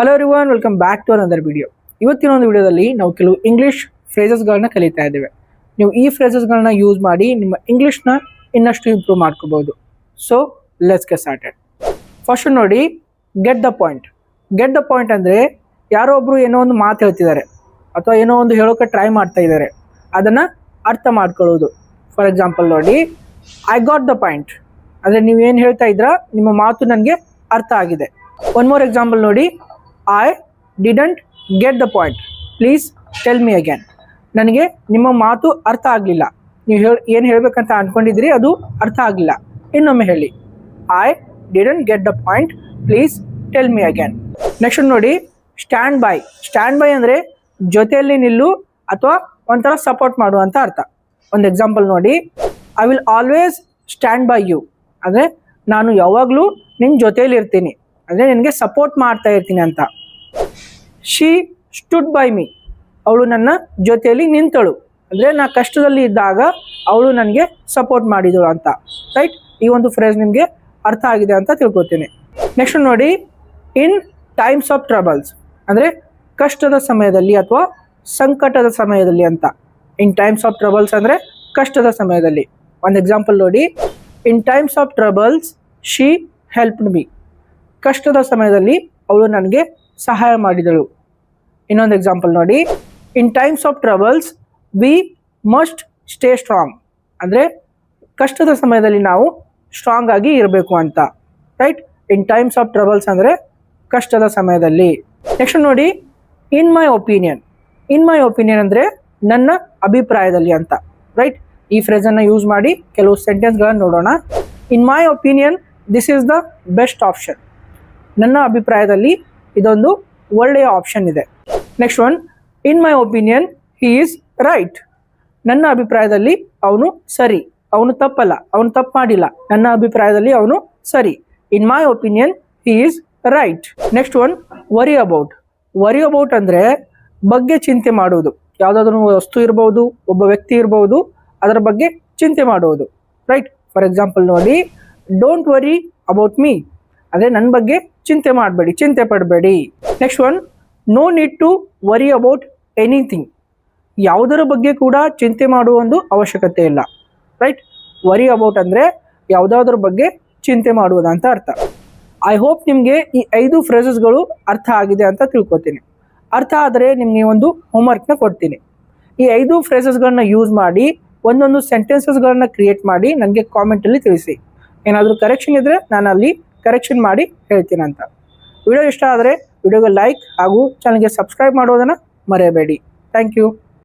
Hello everyone welcome back to another video ಇವತ್ತಿನ ಒಂದು ವಿಡಿಯೋದಲ್ಲಿ ನಾವು ಕೆಲವು ಇಂಗ್ಲೀಷ್ ಫ್ರೇಸಸ್ಗಳನ್ನ ಕಲಿತಾ ಇದ್ದೇವೆ. ನೀವು ಈ ಫ್ರೇಸಸ್ಗಳನ್ನ ಯೂಸ್ ಮಾಡಿ ನಿಮ್ಮ ಇಂಗ್ಲೀಷ್ನ ಇನ್ನಷ್ಟು ಇಂಪ್ರೂವ್ ಮಾಡ್ಕೋಬಹುದು. So let's get started first ನೋಡಿ get the point get the point ಅಂದರೆ ಯಾರೋ ಒಬ್ರು ಏನೋ ಒಂದು ಮಾತು ಹೇಳ್ತಿದ್ದಾರೆ ಅಥವಾ ಏನೋ ಒಂದು ಹೇಳೋಕೆ ಟ್ರೈ ಮಾಡ್ತಾ ಇದ್ದಾರೆ. ಅದನ್ನು ಅರ್ಥ ಮಾಡ್ಕೊಳ್ಳೋದು. ಫಾರ್ ಎಕ್ಸಾಂಪಲ್ ನೋಡಿ ಐ ಗಾಟ್ ದ ಪಾಯಿಂಟ್ ಅಂದರೆ ನೀವು ಏನು ಹೇಳ್ತಾ ಇದ್ದೀರಾ ನಿಮ್ಮ ಮಾತು ನನಗೆ ಅರ್ಥ ಆಗಿದೆ. ಒನ್ ಮೋರ್ ಎಕ್ಸಾಂಪಲ್ ನೋಡಿ I didn't get the point please tell me again ನನಗೆ ನಿಮ್ಮ ಮಾತು ಅರ್ಥ ಆಗಲಿಲ್ಲ. ನೀವು ಹೇಳಿ, ಏನು ಹೇಳಬೇಕಂತ ಅಂದ್ಕೊಂಡಿದ್ರಿ ಅದು ಅರ್ಥ ಆಗಲಿಲ್ಲ. ಇನ್ನೊಮ್ಮೆ ಹೇಳಿ. I didn't get the point please tell me again next ನೋಡಿ ಸ್ಟ್ಯಾಂಡ್ ಬೈ ಸ್ಟ್ಯಾಂಡ್ ಬೈ ಅಂದರೆ ಜೊತೆಯಲ್ಲಿ ನಿಲ್ಲು ಅಥವಾ ಒಂಥರ ಸಪೋರ್ಟ್ ಮಾಡು ಅಂತ ಅರ್ಥ. ಒಂದು ಎಕ್ಸಾಂಪಲ್ ನೋಡಿ. I will always stand by you ಅಂದರೆ ನಾನು ಯಾವಾಗಲೂ ನಿನ್ನ ಜೊತೆಯಲ್ಲಿ ಇರ್ತೀನಿ ಅಂದರೆ ನಿನಗೆ ಸಪೋರ್ಟ್ ಮಾಡ್ತಾ ಇರ್ತೀನಿ ಅಂತ. ಶಿ ಸ್ಟುಡ್ ಬೈ ಮೀ ಅವಳು ನನ್ನ ಜೊತೆಯಲ್ಲಿ ನಿಂತಳು. ಅಂದರೆ ನಾ ಕಷ್ಟದಲ್ಲಿ ಇದ್ದಾಗ ಅವಳು ನನಗೆ ಸಪೋರ್ಟ್ ಮಾಡಿದಳು ಅಂತ. ರೈಟ್ ಈ ಒಂದು ಫ್ರೇಸ್ ನಿಮಗೆ ಅರ್ಥ ಆಗಿದೆ ಅಂತ ತಿಳ್ಕೊತೀನಿ ನೆಕ್ಸ್ಟ್ ನೋಡಿ ಇನ್ ಟೈಮ್ಸ್ ಆಫ್ ಟ್ರಬಲ್ಸ್ ಅಂದರೆ ಕಷ್ಟದ ಸಮಯದಲ್ಲಿ ಅಥವಾ ಸಂಕಟದ ಸಮಯದಲ್ಲಿ ಅಂತ. ಇನ್ ಟೈಮ್ಸ್ ಆಫ್ ಟ್ರಬಲ್ಸ್ ಅಂದರೆ ಕಷ್ಟದ ಸಮಯದಲ್ಲಿ. ಒಂದು ಎಕ್ಸಾಂಪಲ್ ನೋಡಿ in times of troubles she help me ಕಷ್ಟದ ಸಮಯದಲ್ಲಿ ಅವಳು ನನಗೆ ಸಹಾಯ ಮಾಡಿದಳು. ಇನ್ನೊಂದು ಎಕ್ಸಾಂಪಲ್ ನೋಡಿ. In times of troubles we must stay strong ಅಂದರೆ ಕಷ್ಟದ ಸಮಯದಲ್ಲಿ ನಾವು ಸ್ಟ್ರಾಂಗ್ ಆಗಿ ಇರಬೇಕು ಅಂತ. Right in times of troubles ಅಂದರೆ ಕಷ್ಟದ ಸಮಯದಲ್ಲಿ. ನೆಕ್ಸ್ಟ್ ನೋಡಿ ಇನ್ my opinion in my opinion ಅಂದರೆ ನನ್ನ ಅಭಿಪ್ರಾಯದಲ್ಲಿ ಅಂತ. ರೈಟ್ ಈ ಫ್ರೇಸನ್ನು ಯೂಸ್ ಮಾಡಿ ಕೆಲವು ಸೆಂಟೆನ್ಸ್ಗಳನ್ನು ನೋಡೋಣ. In my opinion this is the best option ನನ್ನ ಅಭಿಪ್ರಾಯದಲ್ಲಿ ಇದೊಂದು ಒಳ್ಳೆಯ ಆಪ್ಷನ್ ಇದೆ. Next one in my opinion he is right ನನ್ನ ಅಭಿಪ್ರಾಯದಲ್ಲಿ ಅವನು ಸರಿ, ಅವನು ತಪ್ಪಲ್ಲ, ಅವನು ತಪ್ಪು ಮಾಡಿಲ್ಲ. ನನ್ನ ಅಭಿಪ್ರಾಯದಲ್ಲಿ ಅವನು ಸರಿ. In my opinion he is right next one worry about worry about ಅಂದರೆ ಬಗ್ಗೆ ಚಿಂತೆ ಮಾಡುವುದು. ಯಾವುದಾದ್ರೂ ವಸ್ತು ಇರ್ಬೋದು, ಒಬ್ಬ ವ್ಯಕ್ತಿ ಇರ್ಬೋದು, ಅದರ ಬಗ್ಗೆ ಚಿಂತೆ ಮಾಡುವುದು. ರೈಟ್ ಫಾರ್ ಎಕ್ಸಾಂಪಲ್ ನೋಡಿ ಡೋಂಟ್ ವರಿ ಅಬೌಟ್ ಮೀ ಅಂದರೆ ನನ್ನ ಬಗ್ಗೆ ಚಿಂತೆ ಮಾಡಬೇಡಿ, ಚಿಂತೆ ಪಡಬೇಡಿ. Next one no need to worry about anything ಯಾವುದರ ಬಗ್ಗೆ ಕೂಡ ಚಿಂತೆ ಮಾಡುವ ಒಂದು ಅವಶ್ಯಕತೆ ಇಲ್ಲ. ರೈಟ್ ವರಿ ಅಬೌಟ್ ಅಂದರೆ ಯಾವುದಾದ್ರ ಬಗ್ಗೆ ಚಿಂತೆ ಮಾಡುವುದಂತ ಅರ್ಥ. ಐ ಹೋಪ್ ನಿಮಗೆ ಈ ಐದು ಫ್ರೇಸಸ್ಗಳು ಅರ್ಥ ಆಗಿದೆ ಅಂತ ತಿಳ್ಕೊತೀನಿ. ಅರ್ಥ ಆದರೆ ನಿಮಗೆ ಒಂದು ಹೋಮ್ವರ್ಕ್ನ ಕೊಡ್ತೀನಿ. ಈ ಐದು ಫ್ರೇಸಸ್ಗಳನ್ನ ಯೂಸ್ ಮಾಡಿ, ಒಂದೊಂದು ಸೆಂಟೆನ್ಸಸ್ಗಳನ್ನ ಕ್ರಿಯೇಟ್ ಮಾಡಿ ನನಗೆ ಕಾಮೆಂಟಲ್ಲಿ ತಿಳಿಸಿ. ಏನಾದರೂ ಕರೆಕ್ಷನ್ ಇದ್ದರೆ ನಾನು ಅಲ್ಲಿ ಕರೆಕ್ಷನ್ ಮಾಡಿ ಹೇಳ್ತೀನಿ ಅಂತ. ವಿಡಿಯೋ ಇಷ್ಟ ಆದರೆ ವಿಡಿಯೋಗೆ ಲೈಕ್ ಹಾಗೂ ಚಾನಲ್ಗೆ ಸಬ್ಸ್ಕ್ರೈಬ್ ಮಾಡೋದನ್ನು ಮರೆಯಬೇಡಿ. Thank you